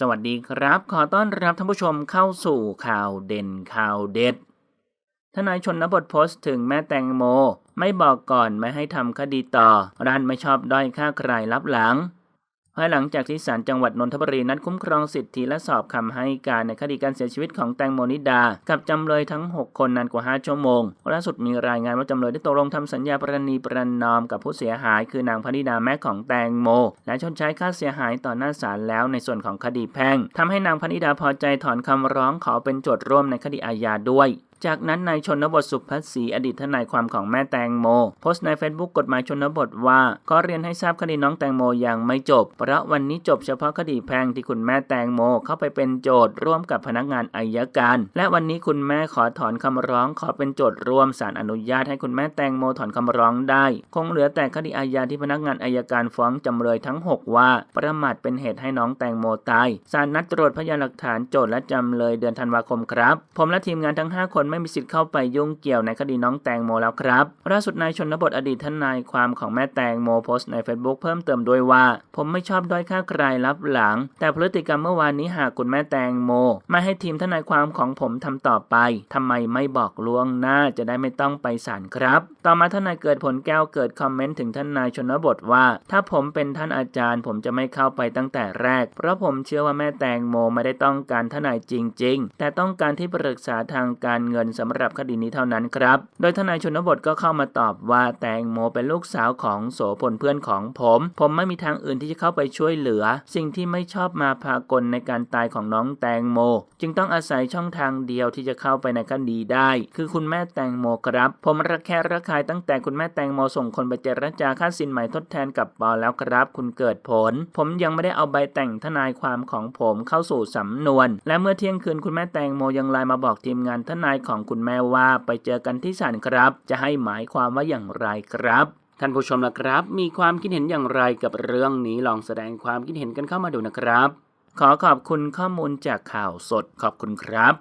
สวัสดีครับ ขอต้อนรับท่านผู้ชมเข้าสู่ข่าวเด่นข่าวเด็ด ทนายชนบทโพสต์ถึงแม่แตงโม ไม่บอกก่อนไม่ให้ทำคดีต่อร้านไม่ชอบด้อยค่าใครรับหลัง ภายหลังจากที่ศาลจังหวัดนนทบุรีนัดคุ้มครองสิทธิและสอบคำให้การในคดีการเสียชีวิตของแตงโมนิดา กับจำเลยทั้ง 6 คนนานกว่า 5 ชั่วโมง ล่าสุดมีรายงานว่าจำเลยได้ตกลงทำสัญญาประนีประนอมกับผู้เสียหาย คือนางพนิดาแม่ของแตงโม และชดใช้ค่าเสียหายต่อหน้าศาลแล้วในส่วนของคดีแพ่งทำให้นางพนิดาพอใจถอนคำร้องขอเป็นโจทย์ร่วมในคดีอาญาด้วยจากนั้นนายชนบทสุพัฒศรีอดีตทนายความของแม่แตงโม โพสต์ใน Facebook กฎหมายชนบทว่าก็เรียนให้ทราบคดีน้องแตงโมยังไม่จบ เพราะวันนี้จบเฉพาะคดีแพ่งที่คุณแม่แตงโมเข้าไปเป็นโจทย์ร่วมกับพนักงานอายการ และวันนี้คุณแม่ขอถอนคำร้องขอเป็นโจทย์ร่วมศาลอนุญาตให้คุณแม่แตงโมถอนคำร้องได้ คงเหลือแต่คดีอาญาที่พนักงานอายการฟ้องจำเลยทั้ง 6 ว่า ประมาทเป็นเหตุให้น้องแตงโมตายศาลนัดตรวจพยานหลักฐานโจทย์และจำเลยเดือนธันวาคมครับ ผมและทีมงานทั้ง 5 คนไม่มีสิทธิ์เข้าไปยุ่งเกี่ยวในคดีน้องแตงโมแล้วครับล่าสุดนายชนบทอดีตทนายความของแม่แตงโมโพสต์ใน Facebook เพิ่มเติมด้วยว่า ผมไม่ชอบด้อยค่าใครรับหลัง แต่พฤติกรรมเมื่อวานนี้หากคุณแม่แตงโมไม่ให้ทีมทนายความของผมทำต่อไปทำไมไม่บอกล่วงหน้าจะได้ไม่ต้องไปศาลครับ ต่อมาทนายเกิดผลแก้วเกิดคอมเมนต์ถึงทนายชนบทว่า ถ้าผมเป็นท่านอาจารย์ ผมจะไม่เข้าไปตั้งแต่แรก เพราะผมเชื่อว่าแม่แตงโมไม่ได้ต้องการทนายจริง ๆ แต่ต้องการที่ปรึกษาทางการเงินสำหรับคดีนี้เท่านั้นครับ โดยทนายชนบทก็เข้ามาตอบว่าแตงโมเป็นลูกสาวของโสพลเพื่อนของผม ผมไม่มีทางอื่นที่จะเข้าไปช่วยเหลือ สิ่งที่ไม่ชอบมาพากลในการตายของน้องแตงโม จึงต้องอาศัยช่องทางเดียวที่จะเข้าไปในคดีได้ คือคุณแม่แตงโมครับ ผมระแคะระคายตั้งแต่คุณแม่แตงโมส่งคนไปเจรจาค่าสินใหม่ทดแทนกับปอแล้วครับ คุณเกิดผล ผมยังไม่ได้เอาใบแต่งทนายความของผมเข้าสู่สำนวน และเมื่อเที่ยงคืนคุณแม่แตงโมยังไลน์มาบอกทีมงานทนายของคุณแม่ว่าไปเจอกันที่ศาลครับ จะให้หมายความว่าอย่างไรครับท่านผู้ชมนะครับ มีความคิดเห็นอย่างไรกับเรื่องนี้ลองแสดงความคิดเห็นกันเข้ามาดูนะครับ ขอขอบคุณข้อมูลจากข่าวสดขอบคุณครับ